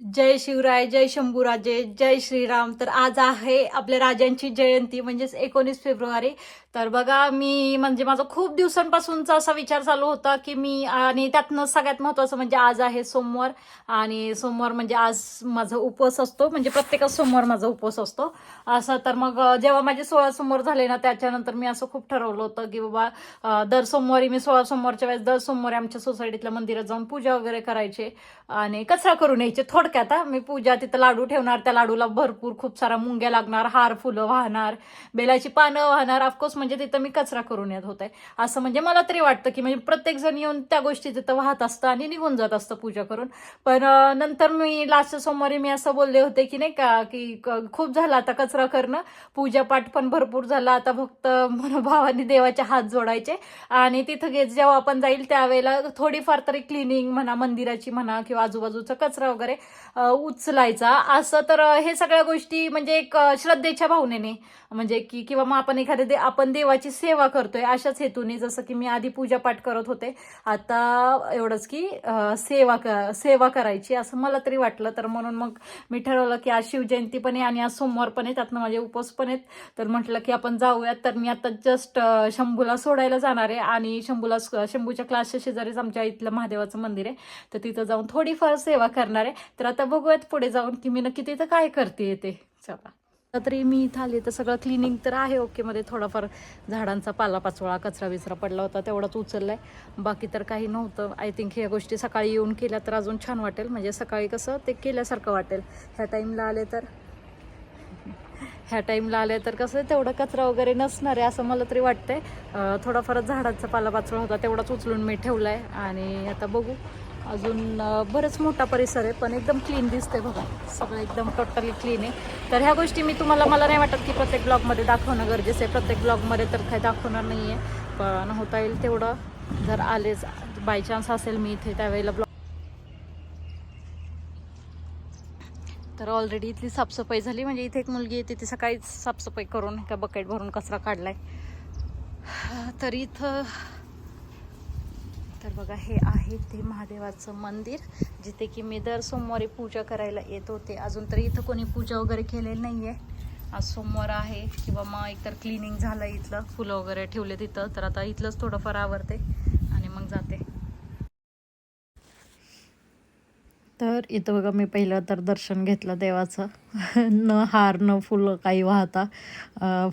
जय शिवराय जय शंभूराजे जय श्रीराम. तर आज आहे आपल्या राजांची जयंती म्हणजेच एकोणीस फेब्रुवारी. तर बघा मी म्हणजे माझा खूप दिवसांपासूनचा असा विचार चालू होता की मी आणि त्यातनं सगळ्यात महत्त्वाचं म्हणजे आज आहे सोमवार. आणि सोमवार म्हणजे आज माझा उपवास असतो. म्हणजे प्रत्येकच सोमवार माझा उपवास असतो. असं तर मग जेव्हा माझे सोळा सोमवार झाले ना त्याच्यानंतर मी असं खूप ठरवलं होतं की बाबा दर सोमवारी मी सोळा सोमवारच्या वेळेस दर सोमवारी आमच्या सोसायटीतल्या मंदिरात जाऊन पूजा वगैरे करायचे. आणि कचरा करून यायचे थोडक्यात मी पूजा तिथं लाडू ठेवणार त्या लाडूला भरपूर खूप सारा मुंग्या लागणार हार फुलं वाहणार बेलाची पानं वाहणार ऑफकोर्स म्हणजे तिथं मी कचरा करून येत होते. असं म्हणजे मला तरी वाटतं की म्हणजे प्रत्येक जण येऊन त्या गोष्टी तिथं वाहत असतं आणि निघून जात असतं पूजा करून. पण नंतर मी लास्ट सोमवारी मी असं बोलले होते की नाही का की क- खूप झालं आता कचरा करणं. पूजापाठ पण भरपूर झाला. आता फक्त मनोभावाने देवाचे हात जोडायचे. आणि तिथं गे जेव्हा आपण जाईल त्यावेळेला थोडीफार तरी क्लिनिंग म्हणा मंदिराची म्हणा किंवा आजूबाजूचा कचरा वगैरे उचलायचा. असं तर हे सगळ्या गोष्टी म्हणजे एक श्रद्धेच्या भावनेने म्हणजे की किंवा मग आपण एखाद्या दे आपण देवाची सेवा करतोय अशाच हेतूने जसं की मी आधी पूजापाठ करत होते. आता एवढंच की सेवा क सेवा करायची असं मला तरी वाटलं. तर म्हणून मग मी ठरवलं की आज शिवजयंती पण आहे आणि आज सोमवार पण आहे. त्यातनं माझे उपवास पण आहेत. तर म्हटलं की आपण जाऊयात. तर मी आता जस्ट शंभूला सोडायला जाणार आहे आणि शंभूला शंभूच्या क्लासच्या शेजारीच आमच्या इथलं महादेवाचं मंदिर आहे. तर तिथं जाऊन थोडीफार सेवा करणार आहे. तर आता आता बघूयात पुढे जाऊन की मी नक्की तिथं काय करते ते. चला. तरी मी इथं आले तर सगळं क्लिनिंग तर आहे ओके मध्ये थोडाफार झाडांचा पालापाचोळा कचरा विचरा पडला होता तेवढाच उचललाय. बाकी तर काही नव्हतं. आय थिंक ह्या गोष्टी सकाळी येऊन केल्या तर अजून छान वाटेल. म्हणजे सकाळी कसं ते केल्यासारखं वाटेल. ह्या टाईमला आले तर. ह्या टाईमला आले तर कसं तेवढं कचरा वगैरे नसणार आहे असं मला तरी वाटतंय. थोडाफार थोडाफारच झाडांचा पालापाचोळा होता तेवढाच उचलून मी ठेवलाय. आणि आता बघू. अजून बरंच मोठा परिसर आहे पण एकदम क्लीन दिसते बघा. सगळं एकदम टोटली क्लीन आहे. तर ह्या गोष्टी मी तुम्हाला मला नाही वाटत की प्रत्येक ब्लॉगमध्ये दाखवणं गरजेचं आहे. प्रत्येक ब्लॉगमध्ये तर काही दाखवणार नाही आहे पण होता येईल तेवढं. जर आलेच बाय चान्स असेल मी इथे त्यावेळेला ब्लॉग तर ऑलरेडी इथली साफसफाई झाली. म्हणजे इथे एक मुलगी येते ती सकाळीच साफसफाई करून एका बकेट भरून कचरा काढलाय. तर इथं बघा हे आहे ते महादेवाचं मंदिर जिथे की मी दर सोमवारी पूजा करायला येत होते. अजून तरी इथं कोणी पूजा वगैरे केलेली नाही आहे आज सोमवार आहे किंवा मग एकतर क्लिनिंग झालं इथलं फुलं वगैरे ठेवले तिथं तर आता इथलंच थोडंफार आवरते आणि मग जाते. तर इथं बघा मी पहिलं तर दर्शन घेतलं देवाचं. न हार न फुलं काही वाहता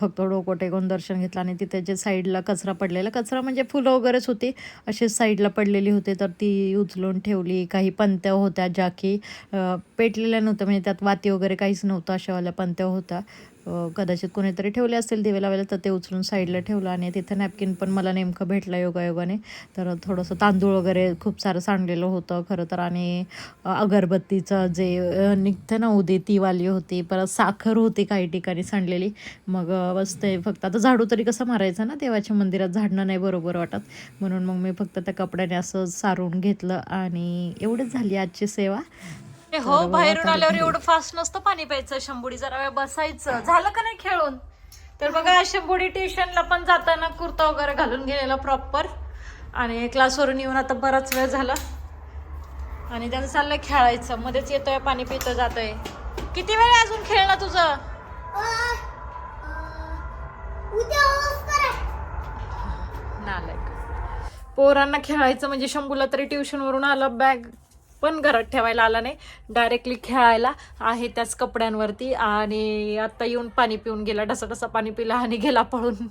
फक्त डोकं टेकून दर्शन घेतलं आणि तिथे जे साईडला कचरा पडलेला कचरा म्हणजे फुलं वगैरेच होती असे साईडला पडलेली होती तर ती उचलून ठेवली. काही पंत्या होत्या ज्या की पेटलेल्या नव्हत्या म्हणजे त्यात वाती वगैरे काहीच नव्हतं अशावाल्या पंत्या होत्या. कदाचित कोणीतरी ठेवले असतील दिवे लावायला तर ते उचलून साईडला ठेवलं आणि तिथे नॅपकिन पण मला नेमकं भेटलं योगायोगाने. तर थोडंसं तांदूळ वगैरे खूप सारं सांडलेलं होतं खरं तर आणि अगरबत्तीचं जे निघतं ना उदी ती वाली होती परत साखर होती काही ठिकाणी सांडलेली. मग अ, बस ते फक्त आता झाडू तरी कसं मारायचं ना देवाच्या मंदिरात झाडणं नाही बरोबर वाटत. म्हणून मग मी फक्त त्या कपड्याने असं सारून घेतलं आणि एवढीच झाली आजची सेवा. हो बाहेरून आल्यावर. एवढं फास्ट नसतं पाणी प्यायचं शंभुडी जरा वेळ बसायचं. झालं का नाही खेळून? तर बघा शंभुडी ट्युशनला पण जाताना कुर्ता वगैरे घालून गेलेला प्रॉपर आणि क्लासवरून येऊन आता बराच वेळ झाला. आणि त्यानं चाललंय खेळायचं. मध्येच येतोय पाणी पितोय जातोय. किती वेळ आहे अजून खेळणं तुझं? नालायक. पोरांना खेळायचं म्हणजे शंभूला तरी ट्युशनवरून आला बॅग पण घरात ठेवायला आला नाही. डायरेक्टली खेळायला आहे त्याच कपड्यांवरती आणि आता येऊन पाणी पिऊन गेला ढसा ढसा पाणी पिला आणि गेला पळून.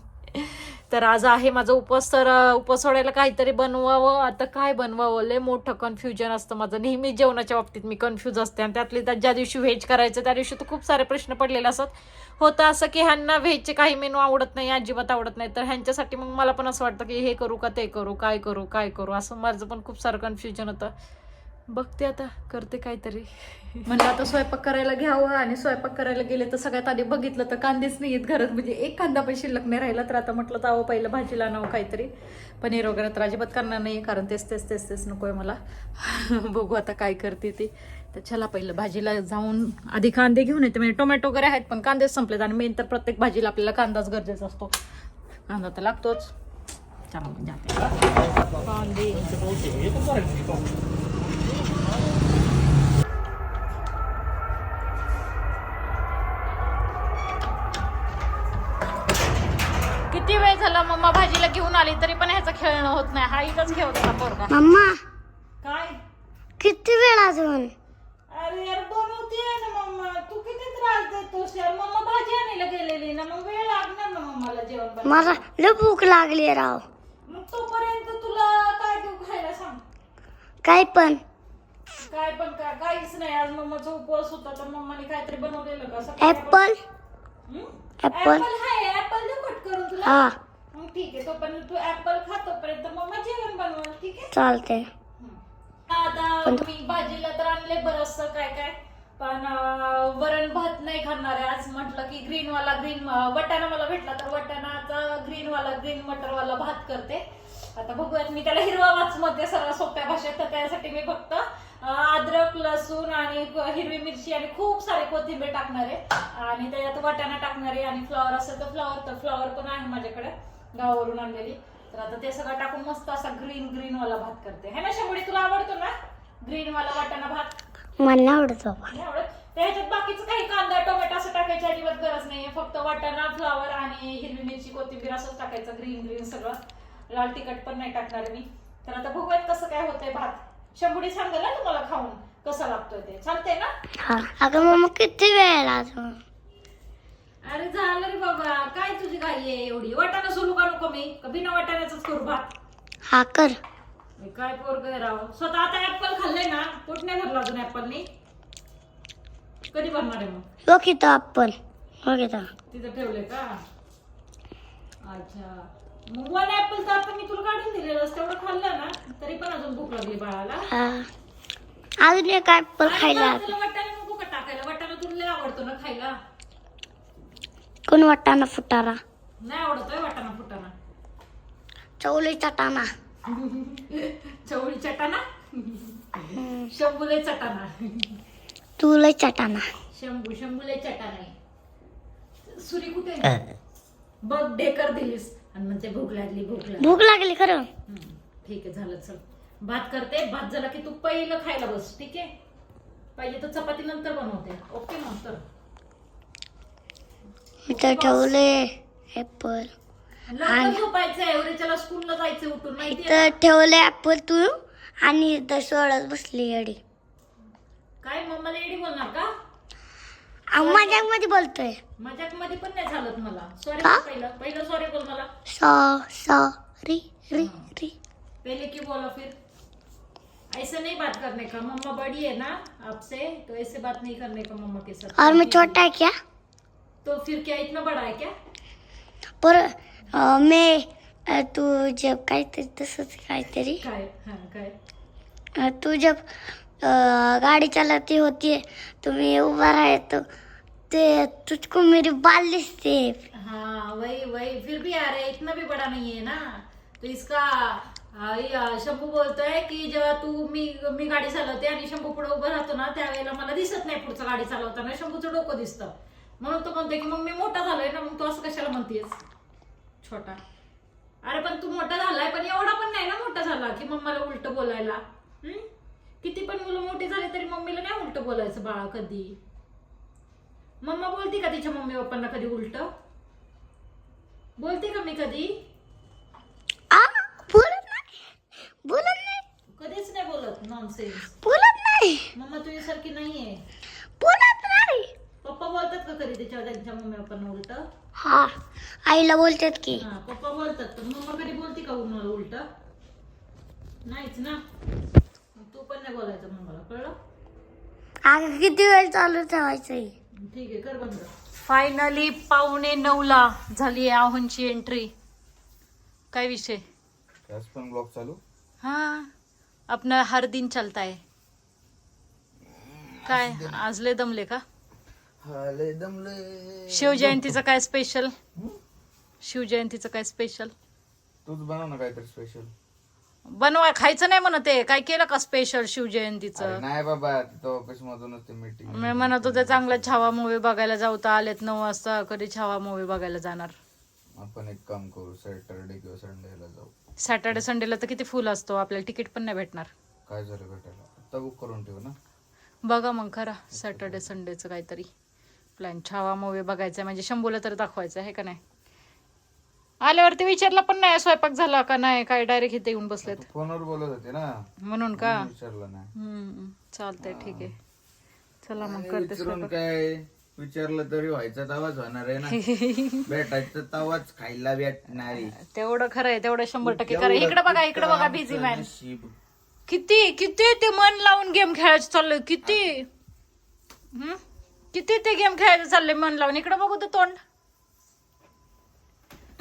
तर आज आहे माझा उपवास तर उपवास सोडायला काहीतरी बनवावं. आता काय बनवावं? लय मोठं कन्फ्युजन असतं माझं. नेहमी जेवणाच्या बाबतीत मी कन्फ्यूज असते. आणि त्यातली त्यात ज्या दिवशी व्हेज करायचं त्या दिवशी तर खूप सारे प्रश्न पडलेले असतात होतं असं की ह्यांना व्हेजचे काही मेनू आवडत नाही अजिबात आवडत नाही. तर ह्यांच्यासाठी मग मला पण असं वाटतं की हे करू का ते करू काय करू काय करू? असं माझं पण खूप सारं कन्फ्युजन होतं. बघते आता करते काहीतरी. म्हणलं आता स्वयंपाक करायला घ्यावं आणि स्वयंपाक करायला गेले तर सगळ्यात आधी बघितलं तर कांदेच नाही आहेत घरात. म्हणजे एक कांदा पण शिल्लक नाही राहिला तर आता म्हटलं जावं पहिलं भाजीला नाव काहीतरी. पनीर वगैरे तर अजिबात करणार नाही कारण तेच तेच तेच तेच नको आहे मला. बघू आता काय करते ते. तर चला पहिलं भाजीला जाऊन आधी कांदे घेऊन येते. म्हणजे टोमॅटो वगैरे आहेत पण कांदेच संपलेत आणि मेन तर प्रत्येक भाजीला आपल्याला कांदाच गरजेचा असतो. कांदा तर लागतोच. चला मग जाते. कांदे. आली तरी पण ह्याचं खेळणं होत नाही. हा इथंच खेळत होता पोरगा. मम्मा काय? किती वेळ अजून? अरे यार बनवतीये ना मम्मा. तू किती त्रास देतोस यार? मम्मा भाजी आणायला गेलेली ना. मग वेळ लागणार ना मम्माला जेवण बनवायला. मला लय भूक लागली राव. मग तोपर्यंत तुला काय देऊ खायला सांग. काय पण. काय पण काय काहीच नाही. आज मम्माचा उपवास होता तर मम्माने काहीतरी बनवलेलं का? ऍपल हं? ऍपल ऍपल आहे ऍपल देऊ कट करून तुला. हा. मग ठीक आहे तोपर्यंत तू ऍपल खा तोपर्यंत मम्मा जेवण बनवल ठीक आहे? चालते आता मी भाजीला तर आणले बरस काय काय पण वरण भात नाही खाणार आहे आज. म्हटलं की ग्रीन वाला ग्रीन वटाणा मला भेटला तर वटाणाचा ग्रीन वाला ग्रीन मटर वाला भात करते. आता बघूयात मी त्याला हिरवा वाच मध्ये सर्व सोप्या भाषेत तर त्यासाठी मी फक्त अद्रक लसूण आणि हिरवी मिरची आणि खूप सारे कोथिंबीर टाकणार आहे. आणि त्याच्यात वाटाणा टाकणार आहे आणि फ्लॉवर असेल तर फ्लॉवर तर फ्लॉवर पण आहे माझ्याकडे. गावावरून आणलेली. तर आता ते सगळं टाकून मस्त असा ग्रीन ग्रीन वाला भात करते. है ना शंभरी तुला आवडतो ना? ग्रीन वाला वाटाणा भात? मला नाही आवडत? नाही त्याच्यात बाकीचं काही कांदा टोमॅटो असं टाकायची अजिबात गरज नाहीये. फक्त वाटाणा फ्लावर आणि हिरवी मिरची कोथिंबीर असंच टाकायचं ग्रीन ग्रीन सगळं. लाल तिखट पण नाही टाकणार मी. तर आता बघूयात कसं काय होतंय भात. शंभुडी सांगेल ना तुम्हाला खाऊन कसा लागतोय ते. चालतंय ना? अगं मम्मा किती वेळ अजून? अरे झालं रे बाबा काय तुझी घाई आहे एवढी? वाटाणा सुरू का नको मी? का बिना वाटाण्याच करू भात? हा कर. हे काय पोरग राव? स्वतः आता ऍपल खाल्लंय ना पोट नाही भरलं अजून ऍपलनी कधी भरणार आहे मग? आपण बघ इथं तिथं ठेवले का? अच्छा. मग वन ऍपल तर आता मी तुला काढून दिलेलं तेवढं खाल्लं ना तरी पण अजून भूक लागली बाळाला. हा. अजून एक ऍपल आणि खायला तुला वाटाणा नको का टाकायला? वाटाणा तुला लय आवडतो ना खायला. कोण वाटाणा फुटारा? नाही आवडतोय वाटाणा फुटाणा. चवली चटाणा चवळी चटाणा शंभूले चटाणा तू लय चटाणा शंभू शंभूले चटाणा आहे. सुरी कुठे आहे? बघ ढेकर दिलीस. आणि म्हणते भूक लागली भूक लागली. भूक लागली खरं? हम्म, ठीक आहे झालं चल. भात करते. भात झाला की तू पहिलं खायला बस. ठीक आहे? पाहिजे तर चपाती नंतर बनवते. ओके मग तर. इथं ठेवले ऍपल लवकर झोपायचं आहे एवढ्याच्याला स्कूलला जायचं उठून माहिती इथं ठेवले ऍपल तू आणि इथं सोडत बसली येडी काय मम्माला एडी बोलणार का? माझ्या मध्ये बोलतोय. मजाकमध्ये पण नाही झालं मला. सॉरी का? पहिलं पहिलं सॉरी बोल मला. सॉ सॉरी री री पहले क्यों बोला फिर. ऐसे नहीं बात करने का? मम्मा बड़ी है ना आपसे तो ऐसे बात नहीं करने का मम्मा के साथ? और मैं छोटा है क्या? तो फिर क्या इतना बड़ा है क्या? पर अ, मैं अ, तू जब काहीतरी तसंच काहीतरी काय हाँ काय अ, तू जब अ, गाड़ी चलाती होती है तो मैं ऊपर आए तो ते तुझको मेरी बाल दिखते हाँ वही वही फिर भी आ रहे इतना भी बड़ा नहीं है ना। तो इसका आ, ये, शंभू बोलतोय की जेव्हा तू मी मी गाडी चालवते आणि शंभू पुढे उभं राहतो ना त्यावेळेला मला दिसत नाही पुढचं गाडी चालवताना शंभूचं डोकं दिसतं. म्हणून तो म्हणतोय की मग मी मोठा झालोय ना मग तू असं कशाला म्हणतेस छोटा. अरे पण तू मोठा झालाय पण एवढा पण नाही ना मोठा झाला की मम्माला उलट बोलायला. हम्म? किती पण मुलं मोठी झाली तरी मम्मीला नाही उलट बोलायचं बाळा कधी? मम्मा बोलती का तिच्या मम्मी पप्पांना कधी उलट? बोलते का मी कधी? बोलत नाही. बोलत नाही. कधीच नाही बोलत नॉनसेन्स बोलत नाही. मम्मा तुझ्यासारखी नाहीये बोलत नाही पप्पा बोलतात का कधी तिच्या त्यांच्या मम्मी पप्पांना उलट. हा आईला बोलतात की. हा पप्पा बोलतात तर मम्मा कधी बोलती का उलट? नाहीच ना. मग तू पण नाही बोलायचं मम्माला कळलं? अगं किती वेळ चालू ठेवायचं ठीक आहे कर बंद. फायनली पावणे नऊला झाली आहे आहोंची एंट्री काय विषय? आज पण ब्लॉग चालू? हाँ अपना हर दिन चलता है काय आज लय दमले का? लय शिवजयंतीचं काय स्पेशल शिवजयंतीचं काय स्पेशल तूच बनव ना काहीतरी स्पेशल बनवा खायचं नाही म्हणत आहे. काय केलं का स्पेशल शिवजयंतीचं नाही बाबा तिथं ऑफिस मधूनच ते मीटिंग मी म्हणत होते चांगला छावा मूवी बघायला जाऊ तर आलेत नऊ वाजता कधी छावा मूवी बघायला जाणार? आपण एक काम करू सॅटरडे किंवा संडेला जाऊ. सॅटर्डे संडेला तर किती फुल असतो? आपल्याला तिकीट पण नाही भेटणार. काय झालं भेटायला आता बुक करून ठेवू ना. बघा मग खरा सॅटर्डे संडेचं काहीतरी. प्लॅन छावा मूवी बघायचा म्हणजे शंभूला तर दाखवायचं आहे का नाही? आल्यावरती विचारलं पण नाही स्वयंपाक झाला का नाही? काय डायरेक्ट इथे येऊन बसलेत. फोनवर बोलत होते ना. म्हणून का? विचारलं नाही. चालतंय ठीक आहे. चला मग करते स्वयंपाक. काय? विचारलं तरी व्हायचा तवाच होणार आहे ना. भेटायचं तवाच खायला भेटणार. तेवढं खरं आहे तेवढं शंभर टक्के खरं. इकडे बघा इकडे बघा बिझी मॅन. किती किती ते मन लावून गेम खेळायचं चाललंय किती? हम्म? किती ते गेम खेळायचं चाललंय मन लावून? इकडे बघू तर तोंड.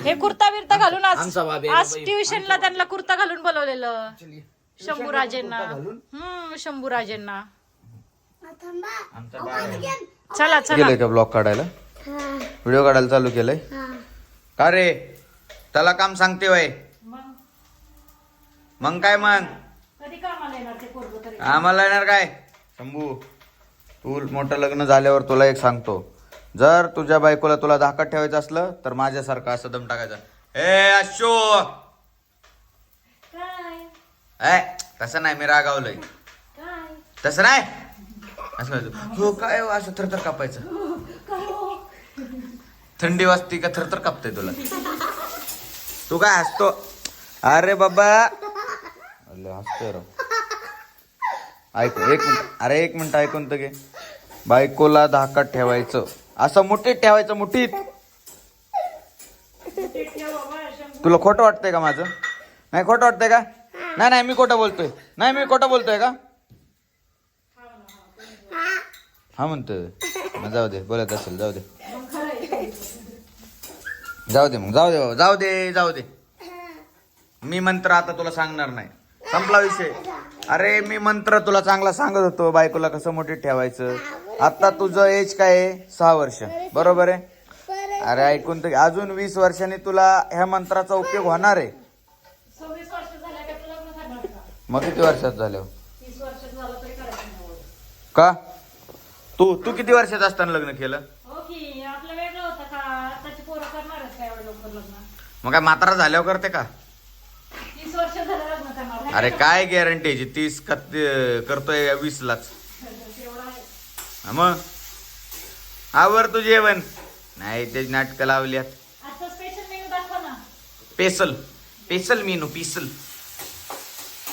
हे कुर्ता बिर्ता घालून आज आमचा बाबी आज ट्युशनला त्यांना कुर्ता घालून बोलवलेलं. शंभूराजेंना? हम्म शंभूराजेंना. थांबा. आमचा बाबा चला चला. का ब्लॉग काढायला? हा. व्हिडिओ काढायला चालू केलंय? हा. का रे? त्याला काम सांगते वय. मग? मग काय मग? कधी कामाला येणार ते पोरगं तरी? आम्हाला येणार काय? शंभू. तू मोठं लग्न झाल्यावर तुला एक सांगतो. जर तुझ्या बायकोला तुला धाकात ठेवायचं असलं तर माझ्यासारखं असं दम टाकायचा. ए अशो ए तसं नाही मी रागावलंय. तसं नाही? असं. हो काय हो, असं थरथर कापायचं? काय हो? थंडी वाजती का थरथर कापते तुला? तू काय हसतो? अरे बाबा! हसतोय राव ऐक एक मिनिट अरे एक मिनिट ऐकून तर घे. बायकोला धाकात ठेवायचं. असं मुठीत ठेवायचं मुठीत. तुला खोटं वाटतंय का माझं? नाही खोटं वाटतंय का? नाही नाही मी खोटं बोलतोय. नाही मी खोटं बोलतोय का? हा म्हणतोय. मग जाऊ दे बोलत असेल जाऊ दे. जाऊ दे मग जाऊ दे बाबा जाऊ दे जाऊ दे. मी मंत्र आता तुला सांगणार नाही. संपला विषय. अरे मी मंत्र तुला चांगला सांगत होतो बायकोला कसं मोठी ठेवायचं? आता तुझं एज काय आहे? सहा वर्ष. बरोबर आहे? अरे ऐकून तर. अजून वीस वर्षांनी तुला ह्या मंत्राचा उपयोग होणार आहे? मग किती वर्षात झालं. का? तू तू किती वर्षात असताना लग्न केलं? हो की आपलं वेगळं होतं का? आताची पोरं करणारच काय एवढं लवकर लग्न? मग काय म्हातारा झाल्यावर करते का? तीस वर्ष झालं लग्न करणार. अरे काय गॅरंटी तीस करतोय वीस लाच आहे. हा. मग आवर तू जेवण. नाही ते नाटकं लावल्यात. आजचा स्पेशल मेनू दाखवा ना. पेसल पेसल मेनू पिसल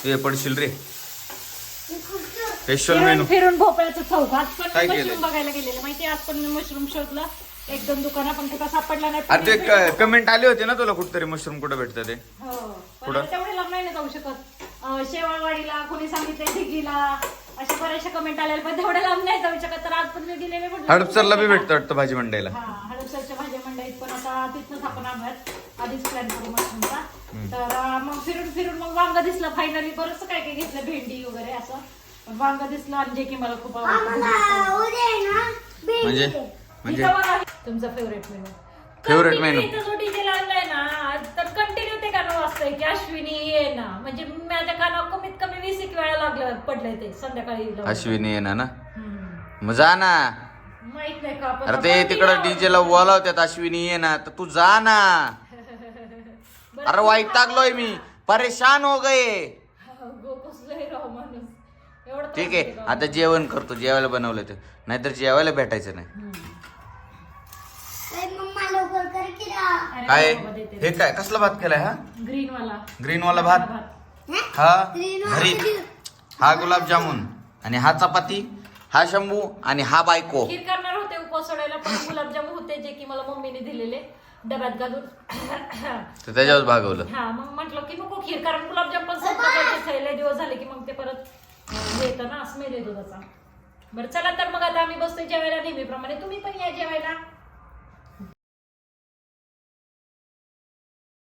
ते पडशील रे. स्पेशल मेनू फिरून भोपळ्याचं चौक आज पण काय मी केलंय? मशरूम बघायला गेलेले. माहिती आज पण मशरूम शोधलं. एक दोन दुकानं पण कुठं सापडला नाही. अरे ते कमेंट आले होते ना तुला कुठतरी मशरूम कुठं भेटतं ते? हो पण कुठं? तेवढे लांब नाही ना जाऊ शकत. अं, शेवाळवाडीला कोणी सांगितलंय ढिगीला अशा बऱ्याचशा कमेंट आलेल्या पण तेवढ्या लांब नाही जाऊ शकत तर आज पण मी गेलेले म्हटलं हडपसरला बी भेटतं वाटतं भाजी मंडईला. हा हडपसरच्या भाज्या मंडईत पण आता तिथनंच आपण आणूयात. आधीच प्लॅन करू मशरूमचा तर मग फिरून फिरून मग वांग दिसलं. फायनली बरंच काय काय घेतलं भेंडी वगैरे असं. पण वांग दिसलं आणि जे की मला खूप आवडतं. म्हणजे. म्हणजे? तुमचा फेवरेट मेनू. इथं जो डीजे लावलाय ना तर गाणं वाजतंय की अश्विनी ये ना. म्हणजे माझ्या कानावर कमीत कमी वीस एक वेळा लागलं पडलंय ते संध्याकाळी लावलं. अश्विनी आहे ना हम्म. मग जा ना. माहीत नाही का पण अरे ते आपण तिकडं लावलं. डीजे ला बोलावत्यात अश्विनी ये ना. तर तू जा ना. बरं, अरे वैतागलोय मी. परेशान हो गए गो कसलंय राव माणूस. एवढं ठीक आहे. देतो. आता जेवण करतो. जेवायला बनवलं ते. नाहीतर जेवायला भेटायचं नाही. हम्म. काय. हे काय? कसला भात केलाय हा? ग्रीन वाला ग्रीन वाला भात. हं? हा? किती? हा गुलाबजामुन. आणि हा चपाती हा शंभू आणि हा बायको. खीर करणार होते उपवास सोडायला पण गुलाबजामुन होते जे की मला मम्मीने दिलेले. डब्यात घालून. तर त्याच्यावर भागवलं. हा मग म्हटलं की नको खीर कारण गुलाबजाम पण संपले खायला दिवस झाले की मग ते परत येतं ना स्मेल येतो त्याचा. बरं चला तर मग आता आम्ही बसतोय जेवायला नेहमीप्रमाणे. तुम्ही पण या जेवायला.